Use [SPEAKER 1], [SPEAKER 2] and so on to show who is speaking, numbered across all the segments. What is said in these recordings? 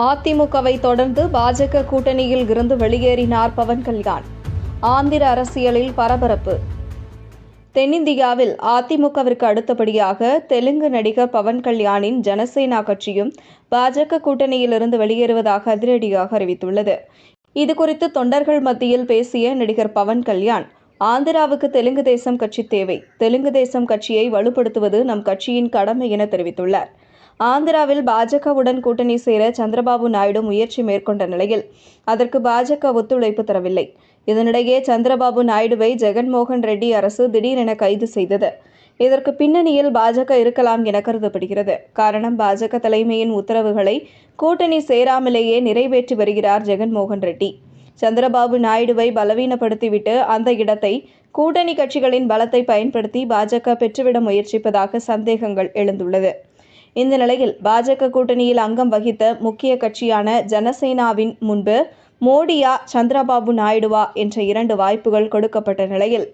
[SPEAKER 1] அதிமுகவை தொடர்ந்து பாஜக கூட்டணியில் இருந்து வெளியேறினார் பவன் கல்யாண். ஆந்திர அரசியலில் பரபரப்பு. தென்னிந்தியாவில் அதிமுகவிற்கு அடுத்தபடியாக தெலுங்கு நடிகர் பவன் கல்யாணின் ஜனசேனா கட்சியும் பாஜக கூட்டணியிலிருந்து வெளியேறுவதாக அதிரடியாக அறிவித்துள்ளது. இதுகுறித்து தொண்டர்கள் மத்தியில் பேசிய நடிகர் பவன் கல்யாண் ஆந்திராவுக்கு தெலுங்கு தேசம் கட்சி தேவை. தெலுங்கு தேசம் கட்சியை வலுப்படுத்துவது நம் கட்சியின் கடமை என தெரிவித்துள்ளார். ஆந்திராவில் பாஜகவுடன் கூட்டணி சேர சந்திரபாபு நாயுடு முயற்சி மேற்கொண்ட நிலையில் அதற்கு பாஜக ஒத்துழைப்பு தரவில்லை. இதனிடையே சந்திரபாபு நாயுடுவை ஜெகன்மோகன் ரெட்டி அரசு திடீரென கைது செய்தது. இதற்கு பின்னணியில் பாஜக இருக்கலாம் என கருதப்படுகிறது. காரணம் பாஜக தலைமையின் உத்தரவுகளை கூட்டணி சேராமலேயே நிறைவேற்றி வருகிறார் ஜெகன்மோகன் ரெட்டி. சந்திரபாபு நாயுடுவை பலவீனப்படுத்திவிட்டு அந்த இடத்தை கூட்டணி கட்சிகளின் பலத்தை பயன்படுத்தி பாஜக பெற்றுவிட முயற்சிப்பதாக சந்தேகங்கள் எழுந்துள்ளது. இந்த நிலையில் பாஜக கூட்டணியில் அங்கம் வகித்த முக்கிய கட்சியான ஜனசேனாவின் முன்பு மோடியா சந்திரபாபு நாயுடுவா என்ற இரண்டு வாய்ப்புகள் கொடுக்கப்பட்ட நிலையில்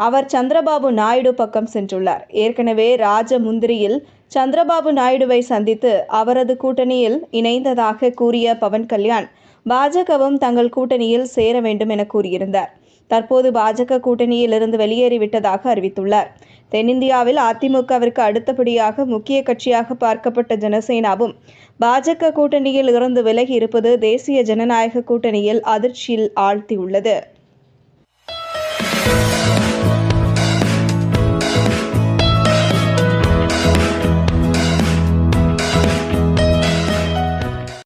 [SPEAKER 1] அவர் சந்திரபாபு நாயுடு பக்கம் சென்றுள்ளார். ஏற்கனவே ராஜமுந்திரியில் சந்திரபாபு நாயுடுவை சந்தித்து அவரது கூட்டணியில் இணைந்ததாக கூறிய பவன் கல்யாண் பாஜகவும் தங்கள் கூட்டணியில் சேர வேண்டும் என கூறியிருந்தார். தற்போது பாஜக கூட்டணியில் இருந்து வெளியேறிவிட்டதாக அறிவித்துள்ளார். தென்னிந்தியாவில் அதிமுகவிற்கு அடுத்தபடியாக முக்கிய கட்சியாக பார்க்கப்பட்ட ஜனசேனாவும் பாஜக கூட்டணியில் இருந்து விலகி இருப்பது தேசிய ஜனநாயக கூட்டணியில் அதிர்ச்சியில் ஆழ்த்தியுள்ளது.